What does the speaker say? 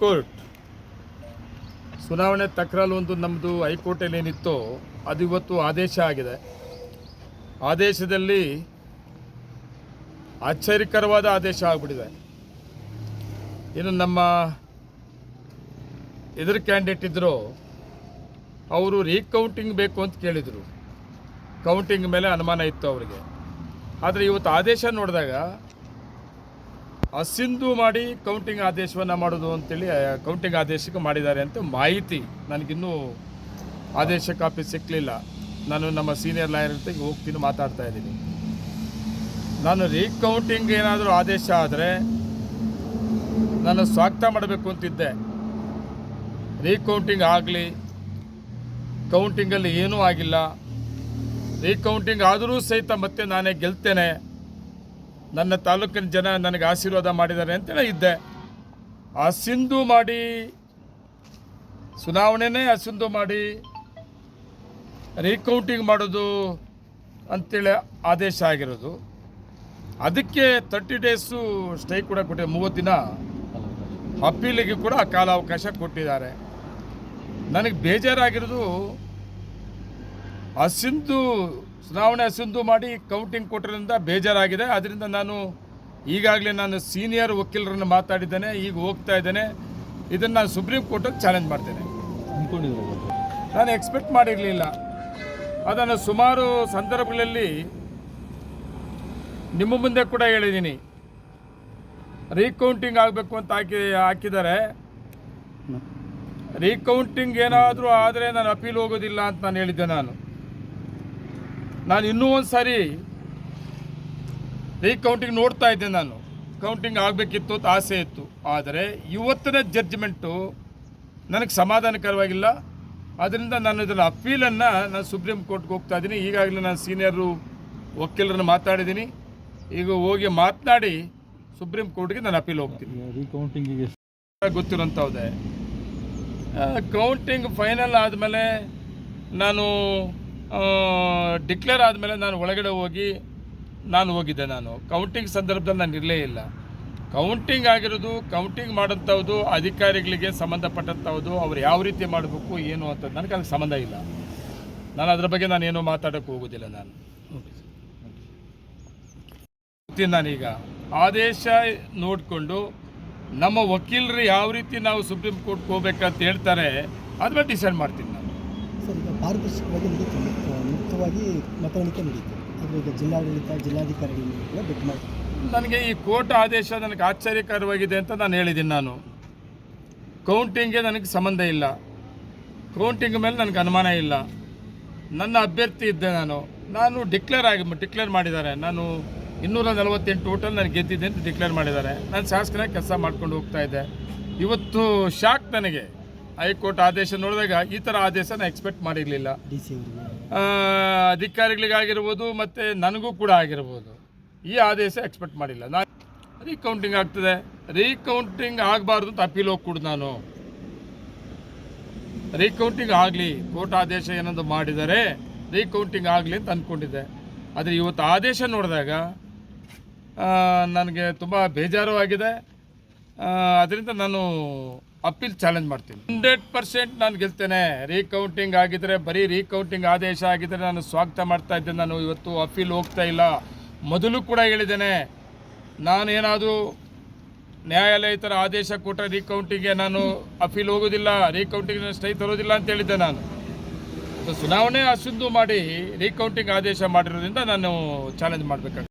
Court. ಚುನಾವಣೆ ತಕರಾರು ಒಂದು ನಮ್ಮದು ಹೈಕೋರ್ಟಲ್ಲಿ ಏನಿತ್ತು ಅದು ಇವತ್ತು ಆದೇಶ ಆಗಿದೆ. ಆದೇಶದಲ್ಲಿ ಆಶ್ಚರ್ಯಕರವಾದ ಆದೇಶ ಆಗಿಬಿಟ್ಟಿದೆ. ಇನ್ನು ನಮ್ಮ ಎದುರು ಕ್ಯಾಂಡಿಡೇಟ್ ಇದ್ದರು ಅವರು ರೀಕೌಂಟಿಂಗ್ ಬೇಕು ಅಂತ ಕೇಳಿದರು. ಕೌಂಟಿಂಗ್ ಮೇಲೆ ಅನುಮಾನ ಇತ್ತು ಅವರಿಗೆ. ಆದರೆ ಇವತ್ತು ಆದೇಶ ನೋಡಿದಾಗ ಅಸಿಂಧು ಮಾಡಿ ಕೌಂಟಿಂಗ್ ಆದೇಶವನ್ನು ಮಾಡೋದು ಅಂತೇಳಿ ಕೌಂಟಿಂಗ್ ಆದೇಶಕ್ಕೆ ಮಾಡಿದ್ದಾರೆ ಅಂತ ಮಾಹಿತಿ ನನಗಿನ್ನೂ ಆದೇಶ ಕಾಪಿ ಸಿಕ್ಕಲಿಲ್ಲ ನಾನು ನಮ್ಮ ಸೀನಿಯರ್ ಲಾಯರ್ ಜೊತೆಗೆ ಹೋಗ್ತೀನಿ ಮಾತಾಡ್ತಾ ಇದ್ದೀನಿ. ನಾನು ರೀಕೌಂಟಿಂಗ್ ಏನಾದರೂ ಆದೇಶ ಆದರೆ ನಾನು ಸ್ವಾಗತ ಮಾಡಬೇಕು ಅಂತಿದ್ದೆ. ರೀಕೌಂಟಿಂಗ್ ಆಗಲಿ ಕೌಂಟಿಂಗಲ್ಲಿ ಏನೂ ಆಗಿಲ್ಲ. ರೀಕೌಂಟಿಂಗ್ ಆದರೂ ಸಹಿತ ಮತ್ತೆ ನಾನೇ ಗೆಲ್ತೇನೆ. ನನ್ನ ತಾಲೂಕಿನ ಜನ ನನಗೆ ಆಶೀರ್ವಾದ ಮಾಡಿದ್ದಾರೆ ಅಂತೇಳಿ ಇದ್ದೆ. ಆ ಸಿಂಧು ಮಾಡಿ ಚುನಾವಣೆನೇ ಸಿಂಧು ಮಾಡಿ ರೀಕೌಂಟಿಂಗ್ ಮಾಡೋದು ಅಂತೇಳಿ ಆದೇಶ ಆಗಿರೋದು. ಅದಕ್ಕೆ ತರ್ಟಿ ಡೇಸು ಸ್ಟೇ ಕೂಡ ಕೊಟ್ಟಿದೆ ಮೂವತ್ತು ದಿನ ಅಪೀಲಿಗೆ ಕೂಡ ಕಾಲಾವಕಾಶ ಕೊಟ್ಟಿದ್ದಾರೆ. ನನಗೆ ಬೇಜಾರಾಗಿರೋದು ಅಸಿಂಧು ಚುನಾವಣೆ ಸಿಂಧು ಮಾಡಿ ಕೌಂಟಿಂಗ್ ಕೊಟ್ಟರಿಂದ ಬೇಜಾರಾಗಿದೆ. ಅದರಿಂದ ನಾನು ಈಗಾಗಲೇ ನಾನು ಸೀನಿಯರ್ ವಕೀಲರನ್ನು ಮಾತಾಡಿದ್ದೇನೆ. ಈಗ ಹೋಗ್ತಾ ಇದ್ದೇನೆ. ಇದನ್ನು ನಾನು ಸುಪ್ರೀಂ ಕೋರ್ಟಿಗೆ ಚಾಲೆಂಜ್ ಮಾಡ್ತೇನೆ. ನಾನು ಎಕ್ಸ್ಪೆಕ್ಟ್ ಮಾಡಿರಲಿಲ್ಲ. ಅದನ್ನು ಸುಮಾರು ಸಂದರ್ಭಗಳಲ್ಲಿ ನಿಮ್ಮ ಮುಂದೆ ಕೂಡ ಹೇಳಿದ್ದೀನಿ. ರೀಕೌಂಟಿಂಗ್ ಆಗಬೇಕು ಅಂತ ಹಾಕಿ, ಹಾಕಿದ್ದಾರೆ. ರೀಕೌಂಟಿಂಗ್ ಏನಾದರೂ ಆದರೆ ನಾನು ಅಪೀಲ್ ಹೋಗೋದಿಲ್ಲ ಅಂತ ನಾನು ಹೇಳಿದ್ದೆ ನಾನು. ನಾನು ಇನ್ನೂ ಒಂದು ಸಾರಿ ರೀಕೌಂಟಿಂಗ್ ನೋಡ್ತಾ ಇದ್ದೆ ನಾನು. ಕೌಂಟಿಂಗ್ ಆಗಬೇಕಿತ್ತು ಅಂತ ಆಸೆ ಇತ್ತು. ಆದರೆ ಇವತ್ತಿನ ಜಡ್ಜ್ಮೆಂಟು ನನಗೆ ಸಮಾಧಾನಕರವಾಗಿಲ್ಲ. ಅದರಿಂದ ನಾನು ಇದನ್ನು ಅಪೀಲನ್ನು ನಾನು ಸುಪ್ರೀಂ ಕೋರ್ಟ್ಗೆ ಹೋಗ್ತಾ ಇದ್ದೀನಿ. ಈಗಾಗಲೇ ನಾನು ಸೀನಿಯರು ವಕೀಲರನ್ನು ಮಾತಾಡಿದ್ದೀನಿ. ಈಗ ಹೋಗಿ ಮಾತನಾಡಿ ಸುಪ್ರೀಂ ಕೋರ್ಟ್ಗೆ ನಾನು ಅಪೀಲ್ ಹೋಗ್ತೀನಿ. ರೀಕೌಂಟಿಂಗಿಗೆ ಗೊತ್ತಿರೋಂಥವ್ದೆ? ಕೌಂಟಿಂಗ್ ಫೈನಲ್ ಆದಮೇಲೆ ನಾನು ಡಿಕ್ಲೇರ್ ಆದಮೇಲೆ ನಾನು ಒಳಗಡೆ ಹೋಗಿ ನಾನು ಹೋಗಿದ್ದೆ ನಾನು. ಕೌಂಟಿಂಗ್ ಸಂದರ್ಭದಲ್ಲಿ ನಾನು ಇರಲೇ ಇಲ್ಲ. ಕೌಂಟಿಂಗ್ ಆಗಿರೋದು ಕೌಂಟಿಂಗ್ ಮಾಡೋಂಥದ್ದು ಅಧಿಕಾರಿಗಳಿಗೆ ಸಂಬಂಧಪಟ್ಟಂಥದ್ದು ಅವ್ರು ಯಾವ ರೀತಿ ಮಾಡಬೇಕು, ಏನು ಅಂತ ನನಗೆ ಅದಕ್ಕೆ ಸಂಬಂಧ ಇಲ್ಲ. ನಾನು ಅದ್ರ ಬಗ್ಗೆ ನಾನು ಏನೂ ಮಾತಾಡೋಕ್ಕೆ ಹೋಗೋದಿಲ್ಲ ನಾನು. ನಾನೀಗ. ಆದೇಶ ನೋಡಿಕೊಂಡು ನಮ್ಮ ವಕೀಲರು ಯಾವ ರೀತಿ ನಾವು ಸುಪ್ರೀಂ ಕೋರ್ಟ್ಗೆ ಹೋಗ್ಬೇಕಂತ ಹೇಳ್ತಾರೆ ಅದ್ರ ಡಿಸೈಡ್ ಮಾಡ್ತೀನಿ ಸರ್ ಈಗ ಪಾರದರ್ಶಕವಾಗಿ ನಡೀತು ಮುಕ್ತ- ಮುಕ್ತವಾಗಿ ಮತ ಎಣಿಕೆ ನಡೀತು. ಆದರೆ ಈಗ ಜಿಲ್ಲಾಡಳಿತ, ಜಿಲ್ಲಾಧಿಕಾರಿಗಳು ಕೂಡ ಬಿಟ್ಟು ಮಾಡಿ ನನಗೆ ಈ ಕೋರ್ಟ್ ಆದೇಶ ನನಗೆ ಆಶ್ಚರ್ಯಕರವಾಗಿದೆ ಅಂತ ನಾನು ಹೇಳಿದ್ದೀನಿ ನಾನು. ಕೌಂಟಿಂಗ್ಗೆ ನನಗೆ ಸಂಬಂಧ ಇಲ್ಲ. ಕೌಂಟಿಂಗ್ ಮೇಲೆ ನನಗೆ ಅನುಮಾನ ಇಲ್ಲ. ನನ್ನ ಅಭ್ಯರ್ಥಿ ಇದ್ದೆ ನಾನು. ನಾನು ಡಿಕ್ಲೇರ್ ಆಗಿ, ಡಿಕ್ಲೇರ್ ಮಾಡಿದ್ದಾರೆ. ನಾನು ಇನ್ನೂರ ನಲವತ್ತೆಂಟು ಟೋಟಲ್ ನಾನು ಗೆದ್ದಿದ್ದೆ ಅಂತ ಡಿಕ್ಲೇರ್ ಮಾಡಿದ್ದಾರೆ. ನಾನು ಶಾಸಕನಾಗಿ ಕೆಲಸ ಮಾಡ್ಕೊಂಡು ಹೋಗ್ತಾ ಇದ್ದೆ. ಇವತ್ತು ಶಾಕ್ ನನಗೆ. ಹೈಕೋರ್ಟ್ ಆದೇಶ ನೋಡಿದಾಗ ಈ ಥರ ಆದೇಶ ನಾನು ಎಕ್ಸ್ಪೆಕ್ಟ್ ಮಾಡಿರಲಿಲ್ಲ ಅಧಿಕಾರಿಗಳಿಗಾಗಿರ್ಬೋದು ಮತ್ತು ನನಗೂ ಕೂಡ ಆಗಿರ್ಬೋದು. ಈ ಆದೇಶ ಎಕ್ಸ್ಪೆಕ್ಟ್ ಮಾಡಿಲ್ಲ. ನಾನು ರೀಕೌಂಟಿಂಗ್ ಆಗ್ತದೆ. ರೀಕೌಂಟಿಂಗ್ ಆಗಬಾರ್ದು ಅಂತ ಅಪೀಲ್ ಹೋಗ್ಕೊಡು ನಾನು. ರೀಕೌಂಟಿಂಗ್ ಆಗಲಿ ಕೋರ್ಟ್ ಆದೇಶ ಏನೊಂದು ಮಾಡಿದರೆ ರೀಕೌಂಟಿಂಗ್ ಆಗಲಿ ಅಂತ ಅಂದ್ಕೊಂಡಿದ್ದೆ ಆದರೆ ಇವತ್ತು ಆದೇಶ ನೋಡಿದಾಗ ನನಗೆ ತುಂಬ ಬೇಜಾರು ಆಗಿದೆ. ಅದರಿಂದ ನಾನು ಅಪೀಲ್ ಚಾಲೆಂಜ್ ಮಾಡ್ತೀನಿ. ಹಂಡ್ರೆಡ್ ಪರ್ಸೆಂಟ್ ನಾನು ಗೆಲ್ತೇನೆ. ರೀಕೌಂಟಿಂಗ್ ಆಗಿದ್ರೆ, ಬರೀ ರೀಕೌಂಟಿಂಗ್ ಆದೇಶ ಆಗಿದ್ರೆ ನಾನು ಸ್ವಾಗತ ಮಾಡ್ತಾ ಇದ್ದೇನೆ ನಾನು ಇವತ್ತು ಅಪೀಲ್ ಹೋಗ್ತಾ ಇಲ್ಲ. ಮೊದಲು ಕೂಡ ಹೇಳಿದ್ದೇನೆ. ನಾನೇನಾದರೂ ನ್ಯಾಯಾಲಯ ಥರ ಆದೇಶ ಕೊಟ್ಟರೆ ರೀಕೌಂಟಿಂಗ್ಗೆ ನಾನು ಅಪೀಲ್ ಹೋಗೋದಿಲ್ಲ, ರೀಕೌಂಟಿಂಗ್ ಸ್ಟೈ ತರೋದಿಲ್ಲ ಅಂತ ಹೇಳಿದ್ದೆ ನಾನು. ಚುನಾವಣೆ ಅಸಿಂಧು ಮಾಡಿ ರೀಕೌಂಟಿಂಗ್ ಆದೇಶ ಮಾಡಿರೋದ್ರಿಂದ ನಾನು ಚಾಲೆಂಜ್ ಮಾಡಬೇಕಾಗ್ತದೆ.